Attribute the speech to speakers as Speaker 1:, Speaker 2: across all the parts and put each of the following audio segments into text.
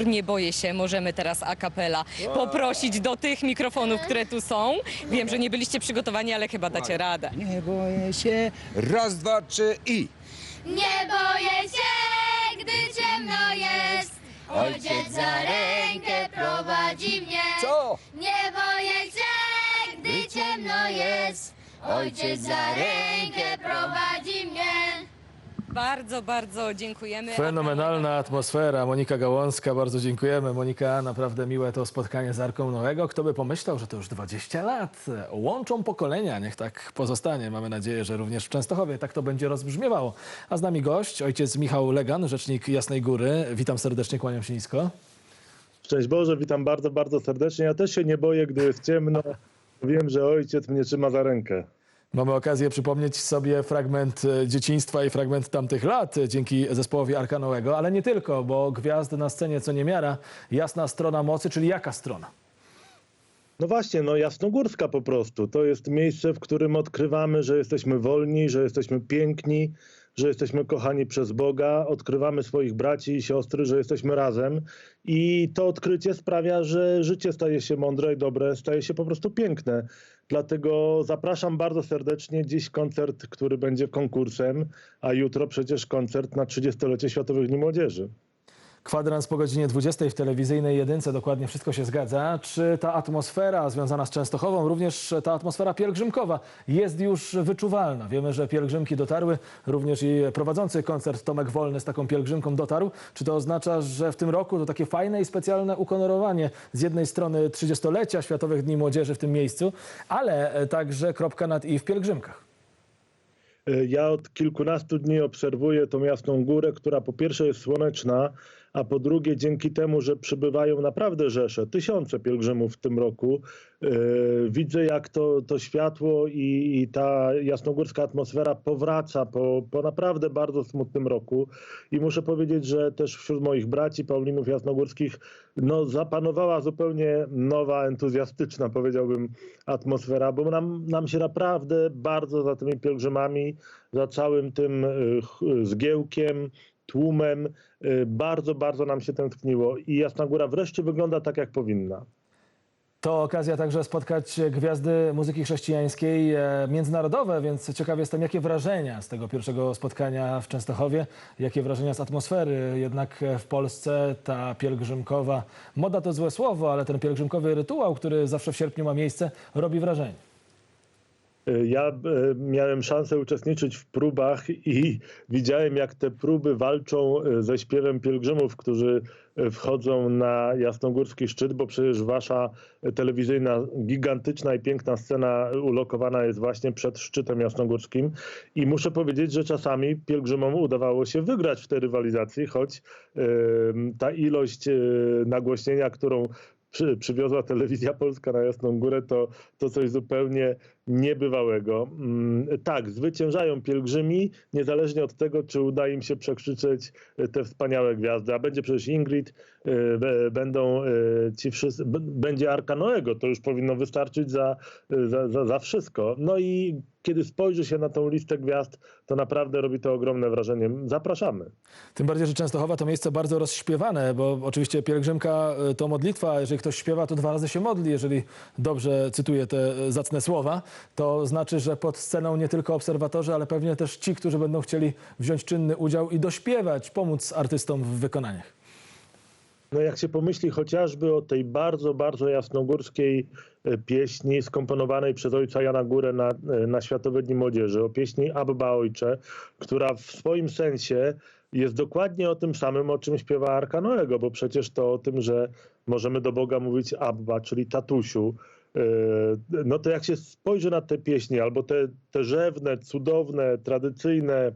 Speaker 1: Nie boję się, możemy teraz a poprosić do tych mikrofonów, które tu są. Wiem, że nie byliście przygotowani, ale chyba dacie radę.
Speaker 2: Nie boję się. Raz, dwa, trzy i.
Speaker 3: Nie boję się, gdy ciemno jest. Ojciec za rękę prowadzi mnie.
Speaker 2: Co?
Speaker 3: Nie boję się, gdy ciemno jest. Ojciec za rękę prowadzi mnie.
Speaker 1: Bardzo, bardzo dziękujemy.
Speaker 4: Fenomenalna atmosfera. Monika Gałązka, bardzo dziękujemy. Monika, naprawdę miłe to spotkanie z Arką Noego. Kto by pomyślał, że to już 20 lat. Łączą pokolenia, niech tak pozostanie. Mamy nadzieję, że również w Częstochowie tak to będzie rozbrzmiewało. A z nami gość, ojciec Michał Legan, rzecznik Jasnej Góry. Witam serdecznie, kłaniam się nisko.
Speaker 5: Szczęść Boże, witam bardzo, bardzo serdecznie. Ja też się nie boję, gdy jest ciemno. Wiem, że ojciec mnie trzyma za rękę.
Speaker 4: Mamy okazję przypomnieć sobie fragment e, dzieciństwa i fragment tamtych lat e, dzięki zespołowi Arka Noego, ale nie tylko, bo gwiazd na scenie co niemiara, jasna strona mocy, czyli jaka strona?
Speaker 5: No właśnie, no Jasnogórska po prostu. To jest miejsce, w którym odkrywamy, że jesteśmy wolni, że jesteśmy piękni, że jesteśmy kochani przez Boga, odkrywamy swoich braci i siostry, że jesteśmy razem i to odkrycie sprawia, że życie staje się mądre i dobre, staje się po prostu piękne. Dlatego zapraszam bardzo serdecznie dziś koncert, który będzie konkursem, a jutro przecież koncert na 30-lecie Światowych Dni Młodzieży.
Speaker 4: Kwadrans po godzinie 20 w telewizyjnej jedynce, dokładnie wszystko się zgadza. Czy ta atmosfera związana z Częstochową, również ta atmosfera pielgrzymkowa jest już wyczuwalna? Wiemy, że pielgrzymki dotarły, również i prowadzący koncert Tomek Wolny z taką pielgrzymką dotarł. Czy to oznacza, że w tym roku to takie fajne i specjalne ukonorowanie z jednej strony 30-lecia Światowych Dni Młodzieży w tym miejscu, ale także kropka nad i w pielgrzymkach?
Speaker 5: Ja od kilkunastu dni obserwuję tą jasną górę, która po pierwsze jest słoneczna, a po drugie dzięki temu, że przybywają naprawdę rzesze, tysiące pielgrzymów w tym roku, yy, widzę jak to, to światło i, i ta jasnogórska atmosfera powraca po, po naprawdę bardzo smutnym roku. I muszę powiedzieć, że też wśród moich braci Paulinów Jasnogórskich no, zapanowała zupełnie nowa, entuzjastyczna, powiedziałbym, atmosfera, bo nam, nam się naprawdę bardzo za tymi pielgrzymami, za całym tym y, ch- zgiełkiem, tłumem, y, bardzo, bardzo nam się tęskniło i Jasna Góra wreszcie wygląda tak, jak powinna.
Speaker 4: To okazja także spotkać gwiazdy muzyki chrześcijańskiej e, międzynarodowe, więc ciekaw jestem, jakie wrażenia z tego pierwszego spotkania w Częstochowie, jakie wrażenia z atmosfery. Jednak e, w Polsce ta pielgrzymkowa, moda to złe słowo, ale ten pielgrzymkowy rytuał, który zawsze w sierpniu ma miejsce, robi wrażenie.
Speaker 5: Y, Ja e, miałem szansę uczestniczyć w próbach i widziałem, jak te próby walczą e, ze śpiewem pielgrzymów, którzy e, wchodzą na Jasnogórski szczyt, bo przecież wasza e, telewizyjna, gigantyczna i piękna scena ulokowana jest właśnie przed szczytem jasnogórskim. I muszę powiedzieć, że czasami pielgrzymom udawało się wygrać w tej rywalizacji, choć e, ta ilość e, nagłośnienia, którą przy, przywiozła telewizja polska na Jasną Górę, to, to coś zupełnie niebywałego. Mm, Tak, zwyciężają pielgrzymi, niezależnie od tego, czy uda im się przekrzyczeć e, te wspaniałe gwiazdy. A będzie przecież Ingrid, e, będą e, ci wszyscy, będzie Arka Noego, to już powinno wystarczyć za, za, za, za wszystko. No i kiedy spojrzy się na tą listę gwiazd, to naprawdę robi to ogromne wrażenie. Zapraszamy.
Speaker 4: Tym bardziej, że Częstochowa to miejsce bardzo rozśpiewane, bo oczywiście pielgrzymka e, to modlitwa. Jeżeli ktoś śpiewa, to dwa razy się modli. Jeżeli dobrze cytuję te e, zacne słowa, to znaczy, że pod sceną nie tylko obserwatorzy, ale pewnie też ci, którzy będą chcieli wziąć czynny udział i dośpiewać, pomóc artystom w wykonaniach.
Speaker 5: No jak się pomyśli chociażby o tej bardzo, bardzo jasnogórskiej e, pieśni skomponowanej przez ojca Jana Górę na, e, na Światowe Dni Młodzieży, o pieśni Abba Ojcze, która w swoim sensie jest dokładnie o tym samym, o czym śpiewa Arka Noego, bo przecież to o tym, że możemy do Boga mówić Abba, czyli tatusiu. E, No to jak się spojrzy na te pieśni, albo te, te rzewne, cudowne, tradycyjne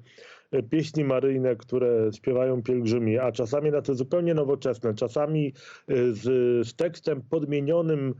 Speaker 5: pieśni maryjne, które śpiewają pielgrzymi, a czasami na te zupełnie nowoczesne, czasami e, z, z tekstem podmienionym,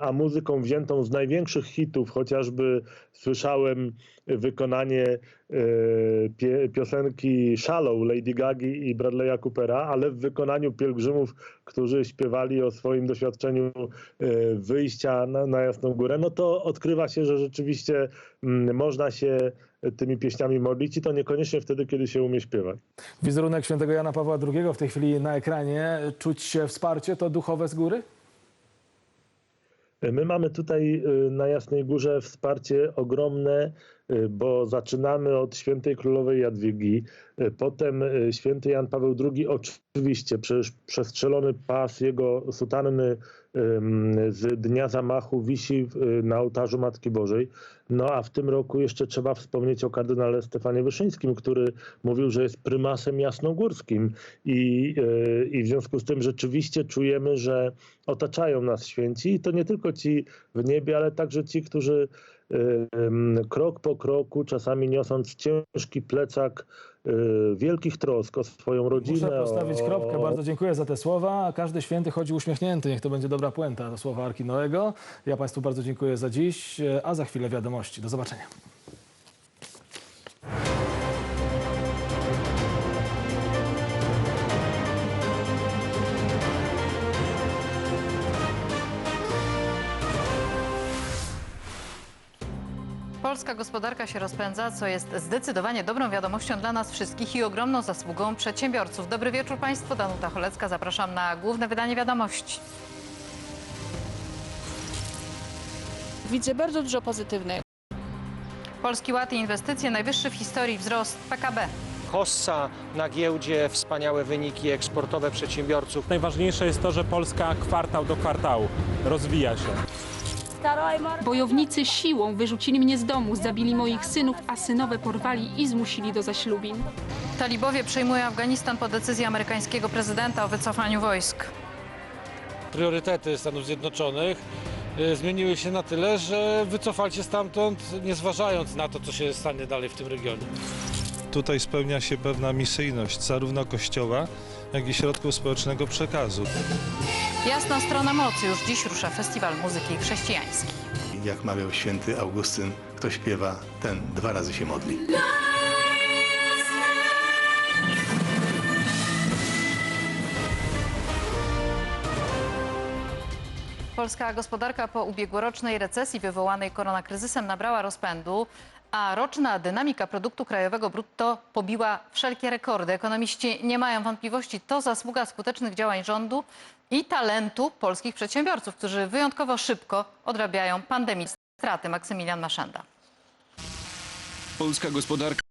Speaker 5: a muzyką wziętą z największych hitów, chociażby słyszałem wykonanie e, piosenki Shallow Lady Gagi i Bradley'a Coopera, ale w wykonaniu pielgrzymów, którzy śpiewali o swoim doświadczeniu e, wyjścia na, na Jasną Górę, no to odkrywa się, że rzeczywiście mm, można się tymi pieśniami modlić i to niekoniecznie wtedy, kiedy się umie śpiewać.
Speaker 4: Wizerunek świętego Jana Pawła II w tej chwili na ekranie. Czuć się wsparcie to duchowe z góry?
Speaker 5: My mamy tutaj y, na Jasnej Górze wsparcie ogromne, bo zaczynamy od świętej królowej Jadwigi, y, potem y, święty Jan Paweł II, oczywiście przecież przestrzelony pas jego sutanny z dnia zamachu wisi y, na ołtarzu Matki Bożej. No a w tym roku jeszcze trzeba wspomnieć o kardynale Stefanie Wyszyńskim, który mówił, że jest prymasem jasnogórskim i, y, i w związku z tym rzeczywiście czujemy, że otaczają nas święci i to nie tylko ci w niebie, ale także ci, którzy y, krok po kroku, czasami niosąc ciężki plecak y, wielkich trosk o swoją rodzinę.
Speaker 4: Muszę postawić kropkę. Bardzo dziękuję za te słowa. Każdy święty chodzi uśmiechnięty. Niech to będzie dobra puenta. To słowa Arki Noego. Ja Państwu bardzo dziękuję za dziś, a za chwilę wiadomości. Do zobaczenia.
Speaker 6: Polska gospodarka się rozpędza, co jest zdecydowanie dobrą wiadomością dla nas wszystkich i ogromną zasługą przedsiębiorców. Dobry wieczór Państwu, Danuta Cholecka, zapraszam na główne wydanie wiadomości.
Speaker 7: Widzę bardzo dużo pozytywnego.
Speaker 6: Polski Ład i inwestycje, najwyższy w historii wzrost PKB.
Speaker 8: Hossa na giełdzie, wspaniałe wyniki eksportowe przedsiębiorców.
Speaker 9: Najważniejsze jest to, że Polska kwartał do kwartału rozwija się.
Speaker 7: Bojownicy siłą wyrzucili mnie z domu, zabili moich synów, a synowe porwali i zmusili do zaślubin.
Speaker 6: Talibowie przejmują Afganistan po decyzji amerykańskiego prezydenta o wycofaniu wojsk.
Speaker 10: priorytety Stanów Zjednoczonych y, zmieniły się na tyle, że wycofali się stamtąd, nie zważając na to, co się stanie dalej w tym regionie.
Speaker 11: Tutaj spełnia się pewna misyjność zarówno Kościoła, jak i środków społecznego przekazu.
Speaker 6: Jasna strona mocy, już dziś rusza festiwal muzyki chrześcijańskiej.
Speaker 12: Jak mawiał święty Augustyn, kto śpiewa, ten dwa razy się modli.
Speaker 6: Polska gospodarka po ubiegłorocznej recesji wywołanej koronakryzysem nabrała rozpędu, a roczna dynamika produktu krajowego brutto pobiła wszelkie rekordy. Ekonomiści nie mają wątpliwości, to zasługa skutecznych działań rządu i talentu polskich przedsiębiorców, którzy wyjątkowo szybko odrabiają pandemiczne straty. Maksymilian Maszenda.
Speaker 13: Polska gospodarka